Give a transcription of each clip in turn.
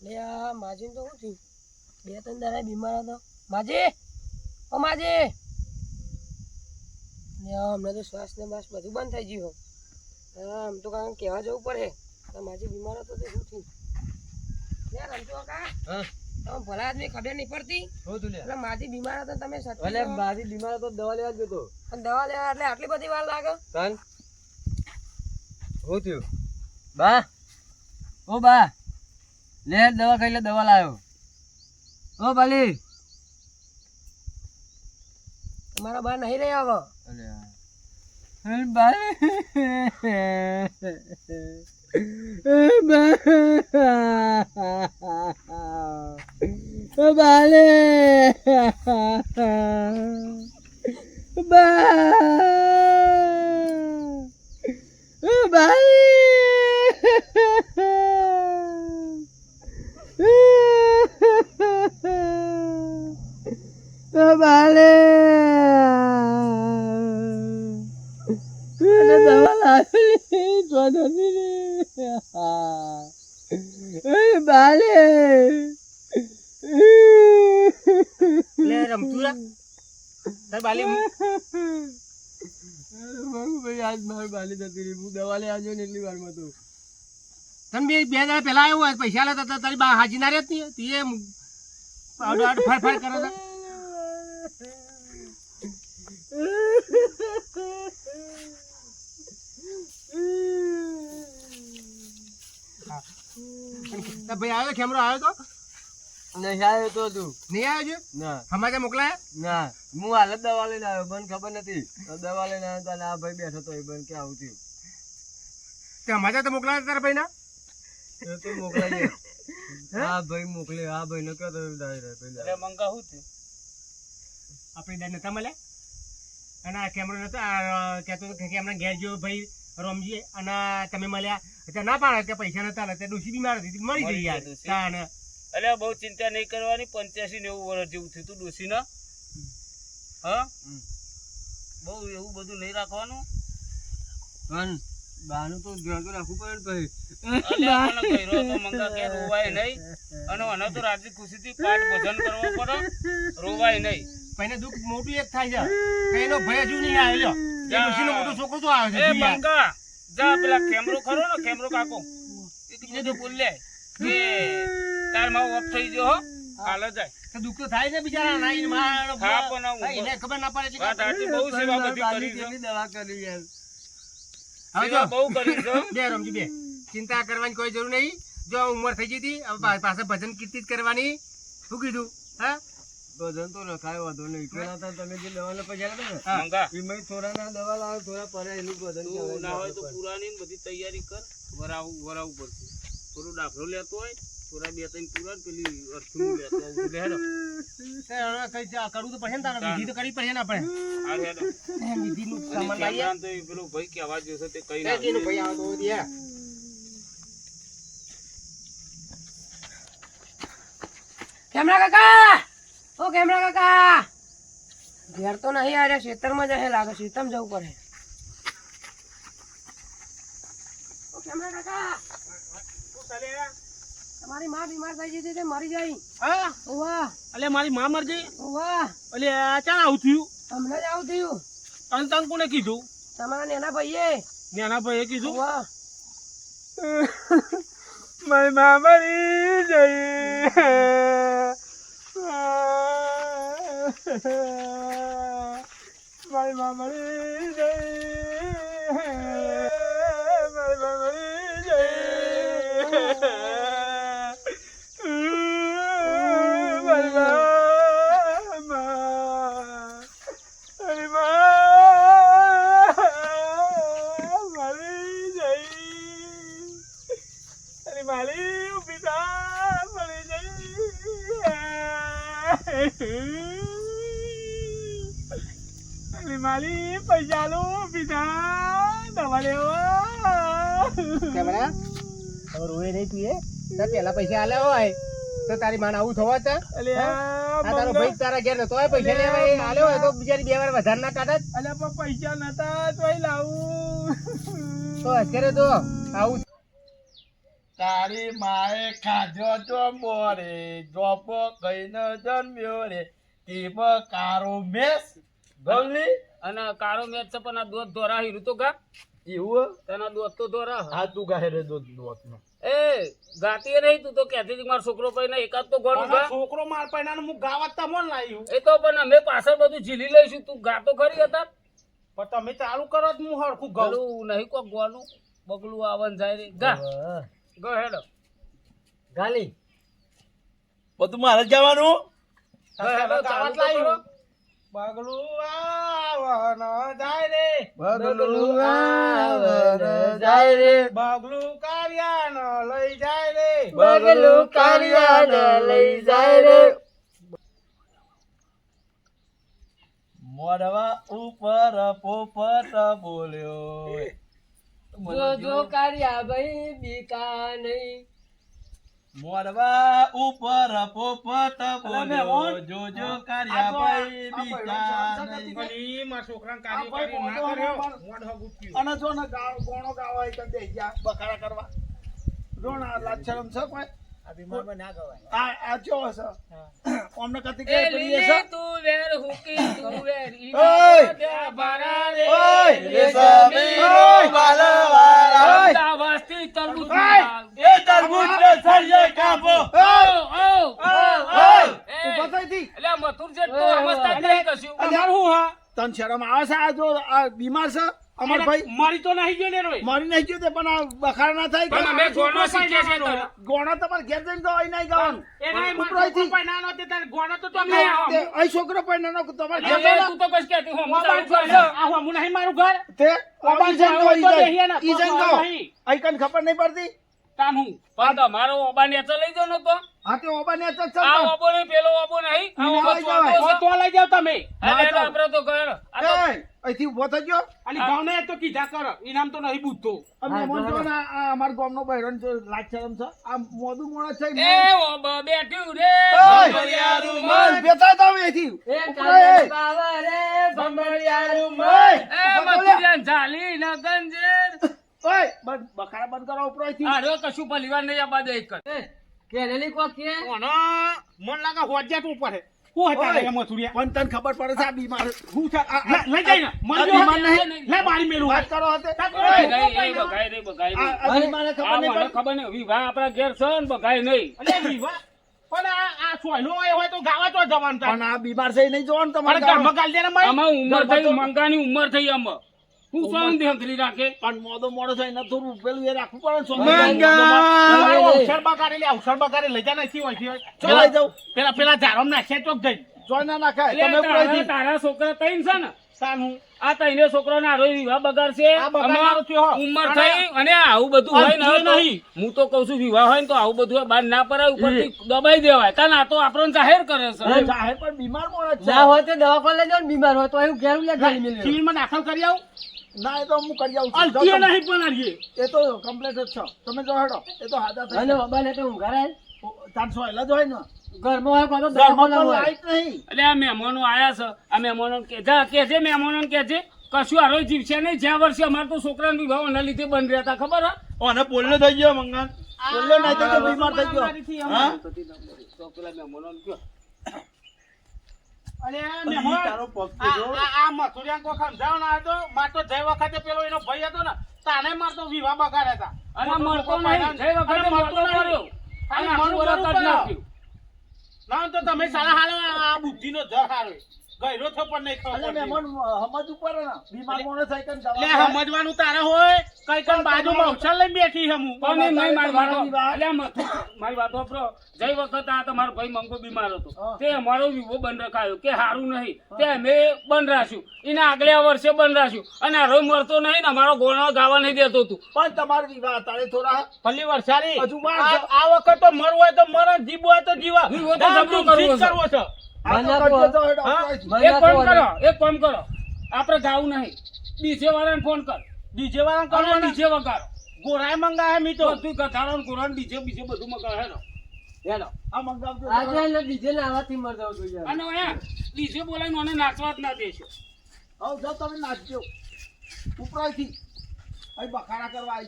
લે આ માજીને તો શું થયું? બે ત્રણ દાડા બીમાર હતો. માજી! ઓ માજી! ને હમણાં તો શ્વાસ ને બાસ બધું બંધ થઈ ગયું હા. આમ તો કારણ કહેવા જવું પડે. માજી બીમાર હતો તો શું થયું? લે તો કા હા. તમે ભલા આદમી ખબર નહીં પડતી. એટલે માજી બીમાર હતો તમે અલે મારી બીમાર હતો દવા લેવા જતો. પણ દવા લેવા એટલે આટલી બધી વાર લાગે? તન? હું થયું? બા? ઓ બા? લે દવા ખાઈ લે દવા લાવ્યો ઓ બાલી તમારા બા નહીં રહ્યા હવે. બાલે બા ઓ બાલી ઓ બાલે અને દવા લાવેલી તો નથી રે એ બાલે લે રમતું રા તાર બાલી ભાઈ આજ મારી બાલી જતી રહી. હું દવા લઈ આવજો ને એટલી વારમાં તો. તમે બે બે દાડા પહેલા આવ્યો હોય પૈસા લેતા હતા તારી બા હાજી ના રહેતી તી એમ. આડો આડો ફર ફર કરે ભાઈ આવ્યો કેમેરો આવ્યો તો? નહીં આવ્યો તો તું. નહીં આવ્યો છે? ના. મોકલાયા? ના. હું હાલ જ દવા લઈને આવ્યો ખબર નથી. દવા લઈને આવ્યો તો આ ભાઈ બેઠો તો એ બંધ કે આવું થયું. તે સમાચાર તો મોકલાયા તારા ભાઈના? એ તો મોકલાઈએ હા? ભાઈ મોકલે આ ભાઈ નો કયો તો મંગા હું આપણે નતા મળ્યા? અને આ કેમેરો નતો આ કહેતો હતો કે હમણાં ઘેર જો ભાઈ રમજી અને તમે મળ્યા. એટલે ના પાડે કે પૈસા નતા લે તે ડોસી બીમાર હતી મરી ગઈ યાર. અલ્યા બહુ ચિંતા નહીં કરવાની પંચ્યાસી નેવું વર્ષ જેવું થયું તું ડોશીના હા? બહુ એવું બધું નહીં રાખવાનું? બાનું તો ધ્યાન તો રાખવું પડે ને મંગા કે રોવાય નહીં. અને મને તો રાજી ખુશીથી પાઠ ભજન કરવો પડે. રોવાય નહીં. પણ દુઃખ મોટું એક થાય છે. કે ભય હજુ નહીં આવ્યો એ જા. મોટો છોકરો તો આવે છે. એ મંગા જા પેલા કેમરો ખરો ને કેમરો કાકો. એને તો બોલ લે. કે તાર માવો ઓફ થઈ ગયો હો. હાલ જાય. તો દુઃખ તો થાય ને બિચારા ના ઈ માર- હા, પણ એને ખબર ના પડે છે વાત કે- બહુ સેવા બધી કરી દવા કરી યાર હવે જો. બહુ કરી છે બે રમજી બે. ચિંતા કરવાની કોઈ જરૂર નહીં. જો ઉંમર થઈ ગઈ હતી હવે પા- પાછા ભજન કીર્તિત કરવાની. શું કીધું? હા? ભજન તો રખાય વાંધો નહીં. પેલા તો તમે જે લેવાના પૈસા લેતા ને એમાં થોડા ના દવા લાવે થોડા પડે એનું ભજન ના હોય તો પુરાની ને બધી તૈયારી કર. વરાવું વરાવું પડશે થોડું દાખલો લેતો હોય થોડા બે ત્રણ પુરા પેલી અર્થું લેતો આવું લે હેડો હવે કઈ જા- કરવું તો પડશે ને તારે વિધિ તો ને આપણે. આ હેડો સામાન લાવીએ. તો પેલો ભાઈ કહેવા જશે તે કઈ તે કીધું ભાઈ આવો તો દિયા. કેમરા કાકા! ઓ કેમરા કાકા! ઘેર તો નહીં આવ્યા ખેતરમાં જશે લાગે ખેતરમાં જવું પડે. ઓ કેમરા કાકા! તમારી માં બીમાર થઈ ગઈ હતી તે મરી જાય. હા? ઓવા અલે મારી માં મરજી ઓવા અલે ચાલ આવું થયું? હમણાં જ આવું થયું. અને તન કોને કીધું? તમારા નેના ભાઈએ. નાના ભાઈએ કીધું? ઓવા મારી મા મરી જઈ મારી મા મરી જઈ મારી મા મરી જઈ મારી મા મારી મા મરી જઈ અરે મારી ઊભી થા, મરી જઈ. અરે પૈસા લો ઊભી દવા લેવા. કેમરા? હવે રોએ નહીં તું એ. તાર પેલા પૈસા આલે હોય તો તારી માન આવું થવા હતા અલે આ આ તારો ભાઈ તારા ઘેર નતો પૈસા લેવા એ આલ્યો હોય તો બિચારી બે વાર વધારે ના કાઢત અલે પણ પૈસા નતા તોય લાવું. તો અત્યારે તો આવું તારી માએ ખાધો તો મોરે જોપો કઈને જન્મ્યો રે ટીમ કારો મેસ ગમલી અને કાળો મેચ છે પણ આ દોધ ધોરા હીરું તો ગા. એવું તેના દોધ તો ધોરા આ તું ગાહે રે દોત દોત નો એ ગાતી રહી તું તો કહેતી હતી કે મારો છોકરો પૈને એકાદ તો ગણું ગા. છોકરો માર પૈના હું ગાવા તમોન લાવ્યું એ તો પણ અમે પાછળ બધું ઝીલી લઈશું. તું ગાતો ખરી હતા. પણ તમે ચાલુ કરો જ હું હરખું ગાઉં. ગલું નહીં કોક ગોનું બગલું આવન જાય રે. ગા. ગો હેડો. ગાલી. બધું મારે જવાનું. હેડો ચાલુ કરો. બગલું આવન જાય રે. બગલું આવન જાય રે. બગલું કાર્યાન લઈ જાય રે. બગલું કારિયાને લઈ જાય રે. મોરવા ઉપર પોપટ બોલ્યો. જો જો કારિયા ભાઈ બીકા નહીં. મોરવા ઉપર પોપટ બોલ્યો જોજો જો જો કાર્યા ભાઈ બીજા નહીં. માં છોકરાને કાર્ય કાર્યકારી ના કર્યો. મોઢો મોઢ અને જો ને ગાવ ગોણો ગાવા એ કરી દે ગયા બખાડા કરવા. જો ને આ લાક્ષરમ છે કોઈ? આ બીમારમાં ના ગવાય. આ આ જો છે અમને કતી કે છે તું વેર હુકી તું વેર ઈ બારા રે. ઓય! અમદાવાદથી તરબૂચ એ તરબૂચ ને સળિયે કાપો ઓય! થઈ તી. એટલે મથુર જેઠ તો અવસ્થા જ કશું. તમારું હું હા તન શરમ આવે છે આ જો આ બીમાર છે અમર ભાઈ મારી તો નહીં ગયો ને રોય. મારી નહીં ગયો તે પણ આ બખાર ના થાય પણ અમે ગોણો શીખીએ છે તો. ગોણો તમારે ઘેર જઈને તો અહીં નહીં ગાવાનું એનાય મારો ઉપરાયથી. છોકરો પૈણાનો તે તાર ગોણો તો તો મેં આમ. છોકરો પણ નાનો તમારે ઘેર જઈને તું તો કશ કહેતી, હું મોબાઈલ મોબાઈલ આ હું નહીં મારું ઘર તે ઈ જઈને તો ઈ તો જઈને તો તો. અહીં કને ખબર નહીં પડતી તાન હું પણ તમારો ઓબા નેચર લઈ ને તો હા તે ઓબાને આ તો આ ચાલ ઓબો ને પેલો ઓબો નહીં. આ ઓબો તો છે. તો લઈ જાવ તમે. અરે આપણે તો. ગયો. આ તો અહીંથી ઊભો થઈ ગયો? અને ગામને તો કીધા કર ઇનામ તો નહીં બૂઝતો અમે મહેમાન જો ને આ અમાર ગામનો બહેરણ છે લાજ શરમ છે આ મોદું મોણસ છે એ ઓબો બેઠ્યું રે! ભમરિયારું મન. બેતા તો અહીંથી. એ કાલે બાવા રે ભમરિયારું મન. એ મથુરિયાન ઝાલી ન ગંજેર. ઓય! બંધ બખાડા બંધ કરો ઉપરાયથી. આ કશું ભલીવાર નહીં આ બાજુ એક જ. એ, કેરેલી કોક કે? ઓનો મન લાગે હોજ્યા તું ઉપર હું. હતા રે મથુરિયા પણ તને ખબર પડે છે આ બીમાર હું છે લઈ જઈ ને મન બીમાર નહીં. લે બારી મેલું વાત કરો હતે બગાય નહીં, એ બગાય નહીં, બગાય આ નહીં. આ બીમારને આ ખબર નહીં ખબર નહીં વિવાહ આપણા ઘેર છે ને બગાય નહીં. અલે વિવાહ? પણ આ આ સોયલો હોય હોય તો ગાવા તો જવાનું પણ આ બીમાર છે નહીં જવાનું તમારે ગામમાં ગાલ દે ને ઉંમર થઈ મંગાની ઉંમર થઈ આમાં. હું રાખે. પણ મોદો મોડો થાય થોડું પેલું એ રાખવું પડે ને અવસર બગાડે લે અવસર બગાડે લઈ જા નથી હોય છે લઈ જાઉં. પેલા પેલા ઝાડો નાખ્યા ચોક જઈ જોઈ ના નાખાય. તમે તારા તારા છોકરા તૈન છે ને. તાન હું આ તૈને છોકરાને હારો વિવાહ બગાડશે આ બગાડનારો આમાં થયો. ઉંમર થઈ અને આવું બધું હોય ને નહીં. હું તો કઉ છું વિવાહ હોય ને તો આવું બધું બાર ના પડાય ઉપરથી દબાઈ દેવાય. કારણ આ તો આપણને જાહેર કરે છે. જાહેર પણ બીમાર છે. ના હોય તો દવાખાને ને બીમાર હોય તો અહીં ઘેર લે દાખલ કરી આવું. ના એ તો હું કરી આવું છું. અલતીએ નહીં પણ. એ તો કમ્પ્લીટ જ છો. તમે જો હેડો. એ તો હાજા થઈ અને બાબાને તો ઊંઘ આવે ચારસો એલા જ હોય ને. ઘરમાં હોય કાં તો ઘરમાં દવાખાને તો હોય. લાઈટ નહીં. એટલે આ મહેમાનો આયા છે. આ મહેમાનો કે જા કે છે મહેમાનો કે છે કશું હારો જીવશે નહીં. જ્યાં વર્ષે અમારે તો છોકરાના વિવાહ એના લીધે બંધ રહ્યા હતા ખબર હા? ઓને થઈ ગયો મંગાન. પોલ્યો નહીં થઈ બીમાર થઈ ગયો. હા? તો પેલા મહેમાનોને કયો. તમે સારા હાલો આ બુદ્ધિ નો જર હારો. ગયરો થયો પણ નહીં ખબર પડતી. હમજ ઉપર ને બીમાર મોણસ થાય કે દવા લે. સમજવાનું તારે હોય કઈ કઈ બાજુમાં અવસર લઈને બેઠી છે હું એમ નહીં મારી વાત. આમ હતું. મારી વાત વાપરો. જઈ વખત આ તમારો ભાઈ મંગો બીમાર હતો હા. તે અમારો વિવો બંધ રખાયો કે હારું નહીં તે અમે બંધ રાખ્યું એના આગલા વર્ષે બંધ રાખ્યું અને આ મરતો નહીં ને અમારો ગોળો ગાવા નહીં દેતો તું પણ તમારે વિવાહ તારે થોડા ભલી વરસારી હજુ વાર આ છે. આ વખત તો મરવું હોય તો મરણ જીવ હોય તો જીવા જીવો તો જબરું કરવો છે તો મને એક આપણે જાવું નહીં. ડીજે વાળાને ફોન કર. ડીજે વાળાને ડીજે વગાડો. ગોરાય મંગાવે મી તું કથાડો ને ડીજે બીજે બધું મંગાવે. હેનો જ ના દેશો. આવ જાવ તમે નાચજો. ઉપરાથી. અહીં બખારા કરવા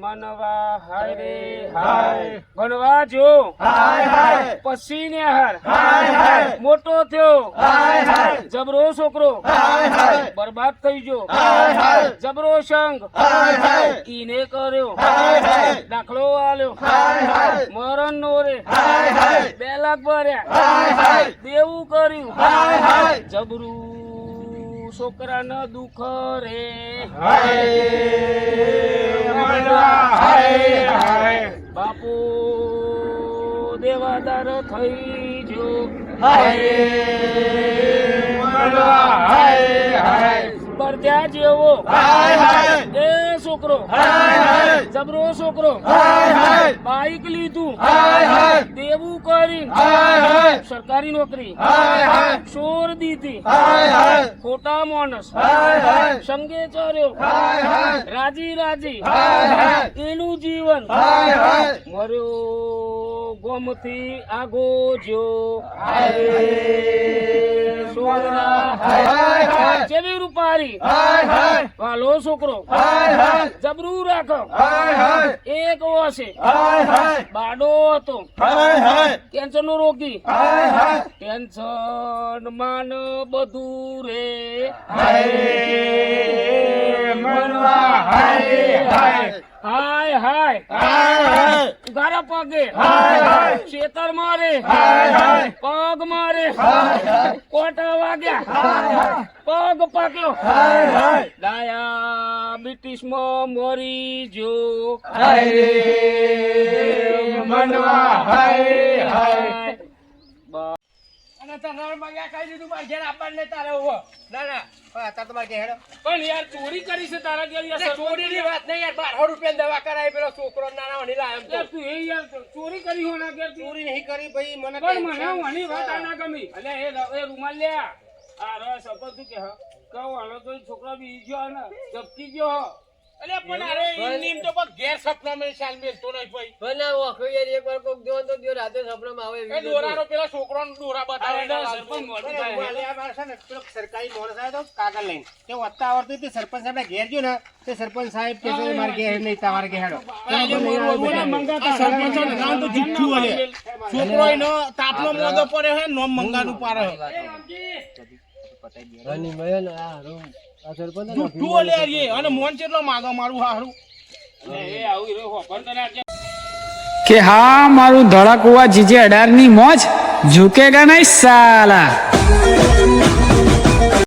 મનવા હાય રે હાય ભણવા જો પછી ને હાર મોટો થયો જબરો છોકરો બરબાદ થઈ ગયો જબરો સંગ ઈને કર્યો દાખલો આલ્યો મરણ નો રે બે લાખ ભર્યા દેવું કર્યું જબરું છોકરાના દુઃખ રે. બાપુ દેવાદાર થઈ જો પરદ્યા જેવો એ છોકરો જબરો છોકરો બાઈક લીધું દેવું કરી સરકારી નોકરી ચોર દીધી ખોટા માણસ સંગે ચર્યો રાજી રાજી એનું જીવન મર્યો ગોમથી આગો જો જેવી રૂપારી વાલો છોકરો જબરું રાખો એક વર્ષે બાડો હતો કેન્સર નો રોગી ટેન્શન માન બધું રે હાય હાય હાય હાય ગારા પગે. શેતર મારે. પગ મારે. કોટા વાગ્યા. પગ પાક્યો. ડાયાબિટીસમાં મરી જો. અને તારા મગા કહી દીધું? મારે ઘેર આપવાનું તારે ઊભો. ના ના. અત્યારે તો મારે ઘેર પણ યાર ચોરી કરી છે તારા ઘેર યાર એટલે ચોરીની વાત નહીં યાર બારસો રૂપિયા દવા કરાવી પેલો છોકરો નાના વણી યાર તો. એ યાર ચોરી કરી હોના ઘેર ચોરી નહીં કરી ભાઈ મને પણ મને વણી વાત આ ના ગમી. એટલે એ એ રૂમાલ લે આ. રસ અપર તું કે હા. કહું હાલો તો છોકરો બી ગયો ને જપકી ગયો હ પણ અરે ઈમ તો પણ ઘેર સપનામાં શાલ મેલતો નહીં ભાઈ. બનાવો આખો યાર એક કોક દેવો તો દિયો રાતે સપનામાં આવે એ દોરાનો પેલા છોકરાનો દોરા બતાવે સરપંચ લાલચી. થાય. અરે આ છે ને પેલો સરકારી માણસ આવ્યો તો કાગળ લઈને તે વાંચતા આવડતું તે સરપંચ સાહેબ ઘેર ગયો ને તે સરપંચ સાહેબ કે છે, મારે ઘેર નહીં તમારે ઘેર હેડો. બોલા મંગાતા સરપંચોનું નામ તો જુઠ્ઠું હે. છોકરો એનો તાપનો મોદો પડ્યો હે નોમ મંગાનું પાડે હે. અને આ રૂમ ને લે અને મોન માગો મારું હારું? એ આવું રહ્યો હો પણ તને કે હા મારું ધડાકુવા જીજે અઢારની મોજ ઝુકેગા નહીં સાલા.